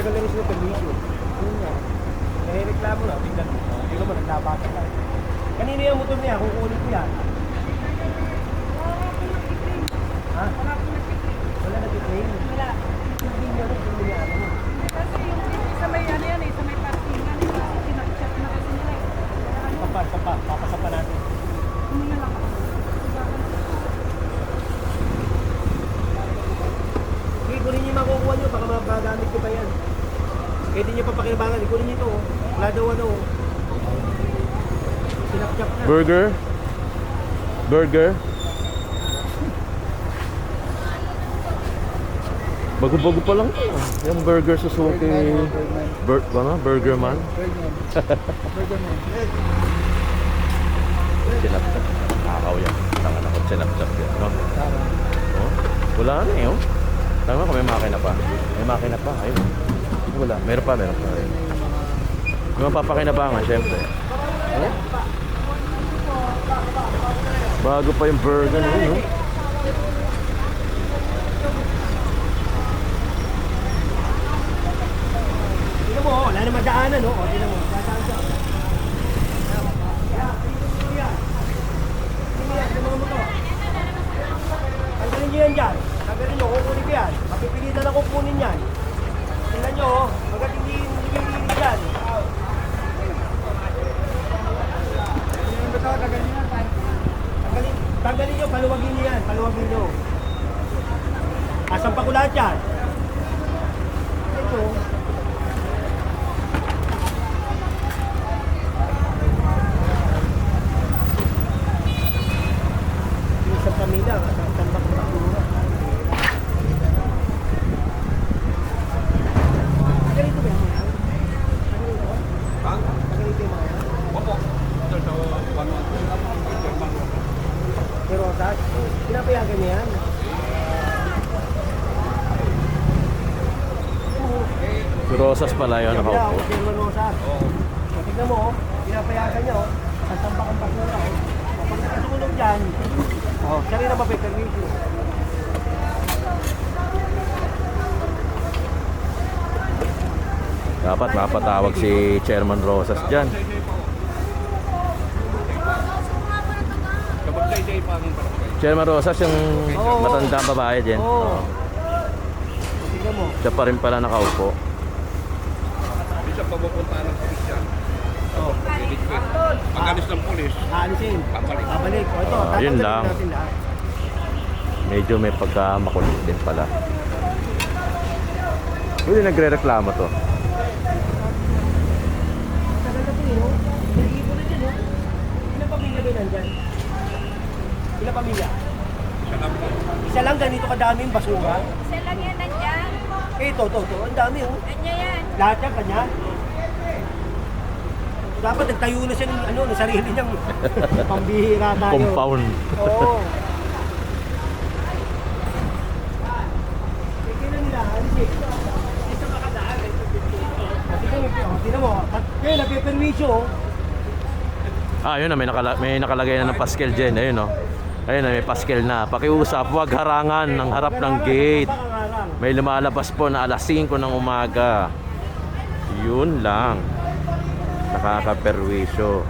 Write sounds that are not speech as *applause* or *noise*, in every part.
Matagal na rin sila permission. Yun nga. Nare-reklamo na, tingnan mo. Tingnan mo, naglabasa ka. Kanina yung motor niya, kukunin ko yan. Ha? Wala na train Wala. Hindi niya rin, hindi niya ano. Kasi yung sa may ano yan eh, sa may parkingan, sinakchat na kasi nila eh. Ano, Papa, papa, papasapa natin. huminga lang ako. Sige, kunin niyo yung makukuha niyo, baka magamit ko pa yan. Kaya di niyo pa pakinabangan, kunin niyo ito. oh. Wala daw ano. oh. Sinapchap na. Burger? Burger? Bago-bago pa lang to. Yung burger Suzuki. Bur ano? Burger man? Sinapchap. Nakakaw yan. Tangan ako sinapchap yan. No? Oh, wala na eh. Oh. Tama ko may makina pa. May makina pa. Ayun. Wala. Meron pa, meron pa. May mapapakinabangan, syempre. Oh. Bago pa yung burger na yun, no? Tingnan mo, oh, wala na madaanan, no? O, tingnan mo, dadaan siya. Yung. Tanggalin yan dyan. Tanggalin niyo, kukunin ko yan. Mapipilitan ako kunin yan. Tingnan niyo, oh. Hanggat hindi nililinis yan. Tanggalin, niyo, paluwagin niyo yan. Paluwagin niyo. Asan pa ko lahat yan? Ito. Yung isang pamilya, ang tambak ng bakura. Ganito ba yung mga? Ganito? Bang? Ganito yung mga? Opo. Ito sa Vanuatu. German. Pero sa pinapayagan niya yan. Si Rosas pala yun, nakaupo. Kaya, German Rosas. So, tignan mo, oh, pinapayagan niya, oh. Sasambak ang bakura, oh. O, Pag nakasunog dyan, oh, siya rin ang mapipermission. Dapat mapatawag si Chairman Rosas dyan. Kapag. Chairman Rosas yung matandang babae. Oo. Oo. Tignan mo. Siya pa rin pala nakaupo. Bisa papupunta ng pulis yan. Oh. Liligpit. Pag alis ng pulis, Aalisin. Babalik. Babalik. O, ito, Ah, yun tatanggalin lang. natin lahat. Medyo may pagkamakulit din pala. Hindi nagre-reklamo to. Tagal na po yun, oh. Nag-iipon na dyan, oh. Ilang pamilya ba nandyan? Ilang pamilya? isa lang po. Isa lang, ganito kadaming basura. Isa lang yan nandyan. Eh, ito, ito, ito. Ang dami, oh. Kanya yan. Lahat yan, kanya. Dapat nagtayo na siya ng, ano, ng sarili niyang *laughs* pambihira tayo. Compound. Oo. Tingnan mo, oh, ngayon, nagpe-permisyo, oh. Ah, yun na, may, nakala- may nakalagay na ng paskel dyan. Ayun, no. Ayun na, may paskel na. Pakiusap, huwag harangan ng harap ng gate. May lumalabas po na alas 5 ng umaga. Yun lang. Nakakaperwisyo.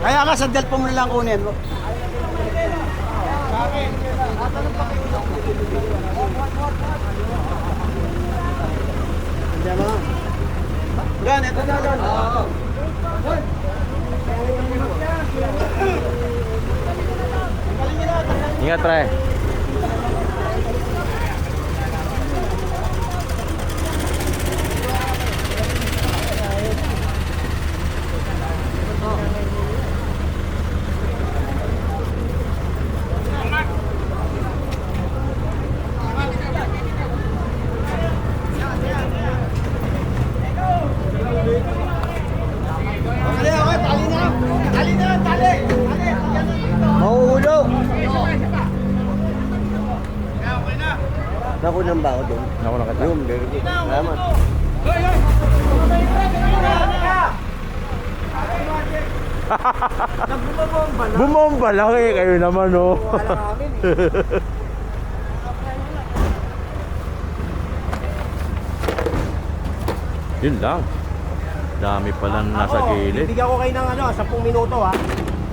Kaya nga, sandal po mo lang kunin. Diyan यात्रा है। Bumomba lang eh, kayo naman oh. Wala namin eh. Yun lang. Dami pala nasa Ako, gilid. Bibigyan ko kayo ng ano, 10 minuto ha.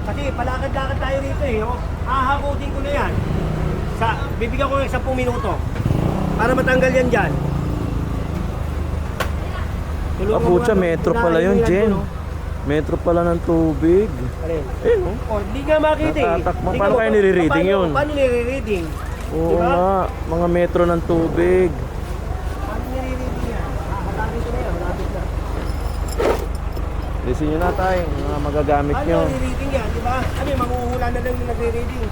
Kasi palakad-lakad tayo rito eh. Oh. Hahakutin ko na yan. Sa, bibigyan ko ng 10 minuto. Para matanggal yan dyan. Ah, putya, mo nga, metro pala yun, Jen. oh. Metro pala ng tubig. Alin? Eh, no? Oh, hindi nga makita eh. Natatakbo. Paano ka kaya ma- nire-reading paano- yun? Paano nire-reading? Oo Diba? nga, mga metro ng tubig. Paano nire-reading yan? Malapit ko na yan, malapit na. Listen nyo na tayo, mga magagamit Paano nyo. nire-reading yan, di ba? Ano yung manghuhula na lang yung nagre-reading.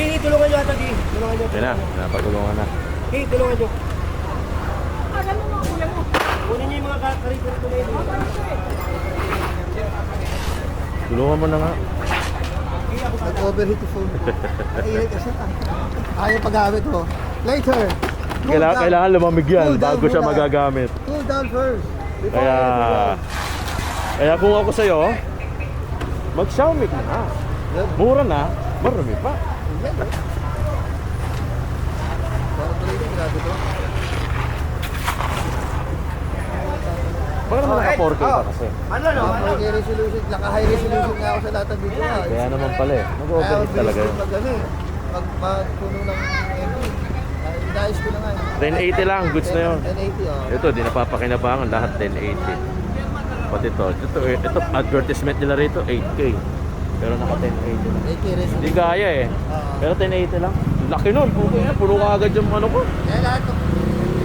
Di, tulungan nyo ata, di. Tulungan nyo. Yan na, napatulungan na. Di, tulungan nyo. Alam mo mga kuya mo. Kunin nyo yung mga ka- karito-rito na yun. Tulungan mo na nga. Nag-overheat yung phone. Naiinit kasi. Ayaw paggamit mo. Later. Cool Kailangan, down. kailangan lumamig yan Cool down bago siya muna. magagamit. Cool down first. Before Kaya, kaya kung ako sa'yo, mag Xiaomi ka na. Mura na, marami pa. Yan, eh. Parang tuloy na, grabe to. Baka naman naka 4K pa kasi. Ano, no? Ano? Naka high resolution, naka high resolution nga ako sa lahat ng video. ah. Kaya naman pala eh. Mabilis talaga yun. Pag ano eh, pag magpuno ng MB. Ah, Inayos ko na nga. eh. 1080 lang, goods na yun. 1080 oh. Ito, di napapakinabangan lahat 1080. Pati ito, ito, ito, advertisement nila rito, 8K. Pero naka 1080 lang. 8K resolution. Hindi kaya eh. Oo. Pero 1080 lang. Laki nun, puto na, puno ka agad yung ano ko. Kaya lahat ng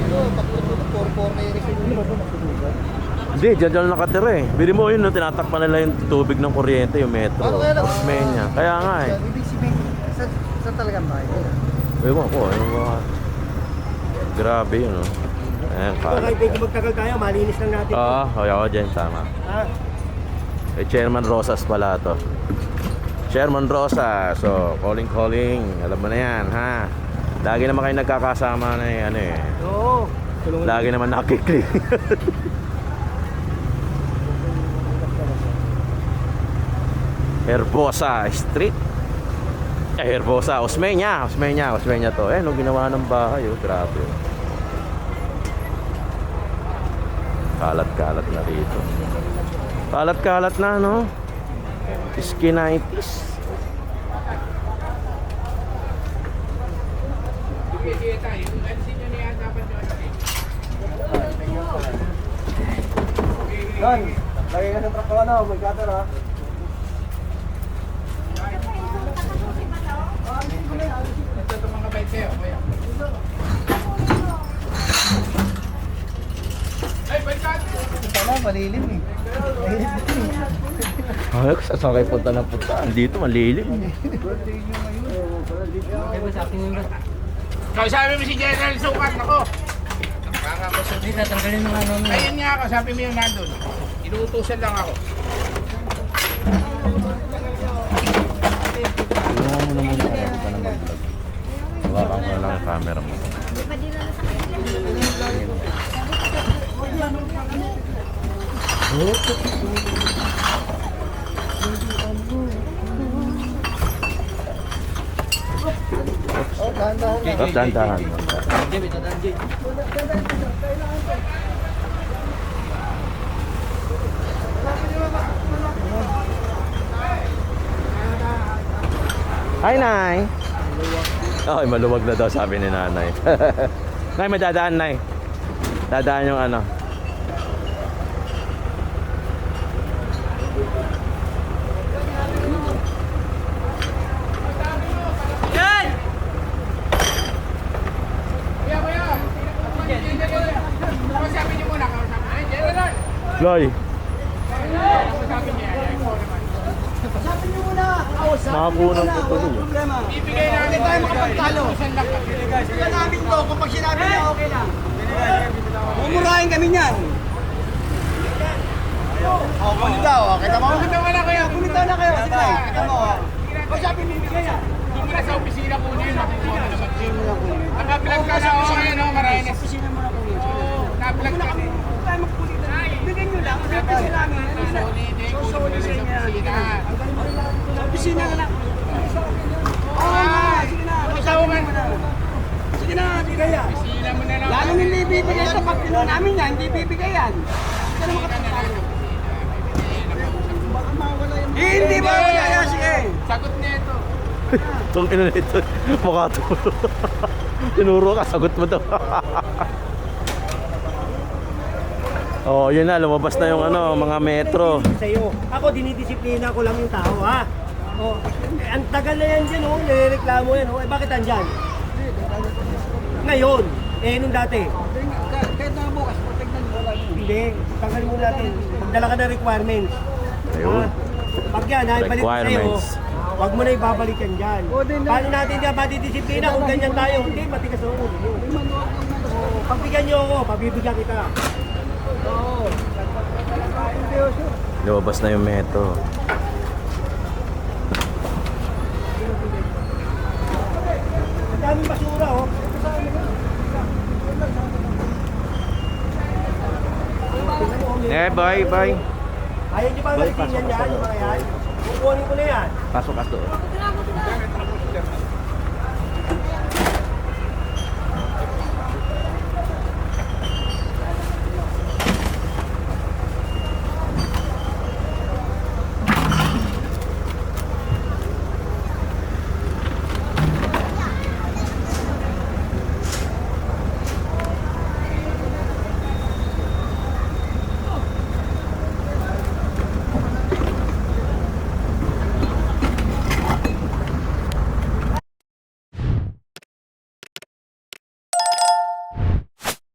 ano, pag puno ng 4-4 na yung resolution. Hindi, dyan dyan nakatira eh. Bili mo yun, no, tinatakpan nila yung tubig ng kuryente, yung metro. Ano kaya lang? Osmeña. Kaya nga eh. Ibig sabihin, sa, sa talagang bahay. Ewan ko, ano ba? Grabe yun, no? Ayan, Ito, kalat. kahit medyo magtagal tayo, malinis lang natin. Oo, kaya ako dyan, tama. Ha? Eh, Chairman Rosas pala to. Chairman Rosas, so calling calling, alam mo na yan, ha? Lagi naman kayo nagkakasama na eh, ano eh. Oo. Tulungan Lagi naman nakiklik. *laughs* Herbosa Street. Eh, Herbosa, Osmeña, Osmeña, Osmeña to. Eh, nung ginawa ng bahay, oh, grabe. Kalat-kalat na rito. Kalat-kalat na, no? Skinitis. Don, lagay ka sa truck ko ano, may cutter ha. Sana, malilim eh. Ay, sasakay punta ng punta. Dito, malilim. Kausapin mo si General Sukat, ako. Nakakakusap. Hindi, tatanggalin mo nga namin. Ayun nga ako, sabi mo yung nandun. Inuutusan lang ako. Tulungan mo naman ako. Ka na mag-vlog. Hawakan ko na lang ang camera mo. Oh, dahan-dahan. Tapos dahan-dahan. Hi, Nay. Ay, maluwag na daw sabi ni Nanay. *laughs* nay, may dadaan, Nay. Dadaan yung ano. Kuya, kuya. Kausapin niyo muna, kausapin. Ay, General. Loy, Kausapin niya. Ay, ikaw naman. makakunang ko tuloy. Ibigay namin tayo makapagtalo. Kami. Kaya namin to, kapag sinabi niya, okay lang. Mumurahin kami niyan. Oh, kunin daw. oh. Kita mo? Naman na kayo? Kunin daw na kayo. Sige, kita mo. oh. Kausapin mo ibigay yan. Doon muna sa opisina mo naman. Naka-vlog ka na, oh, ayan, oh, Marianes. Oo, naka-vlog ka. Bigyan nyo lang. Kasi namin. Holiday, kunin mo na sa opisina. Opisina ka lang. Oo nga. Sige na. Ikaw man. Sige na. Bigay yan. Mo na. Lalong hindi bibigay ito. Pag pinuha namin yan, hindi bibigay yan. Hindi na makapagtalo. Eh, hindi ba wala yan? Sige. Sagot niya ito. *laughs* Itong ina nito, mukha to. *laughs* Tinuro ka, sagot mo to. *laughs* oh, yun na, lumabas na yung ano, mga metro. Sa'yo. Ako, dinidisiplina ko lang yung tao, ha? Oh, ang tagal na yan dyan, oh. Nireklamo yan, oh. Eh, bakit andyan? Ngayon. Eh, nung dati. Kahit na bukas, patignan mo lang. Hindi. Tagalin mo natin. Magdala ka ng requirements. Ayun. Ha? Pag yan, ha, ibalik ko sa'yo. Huwag mo na ibabalik yan dyan. Paano natin dyan matidisiplina kung ganyan tayo? Hindi, matigas ang ulo. Oh, Pagbigyan nyo ako, pabibigyan kita. Oo. Lumabas na yung metro. Daming basura, oh. Eh, bye, bye. Ayaw nyo ba balikin yan yan, yung mga yan? Kukunin ko na yan. Pasok ka doon.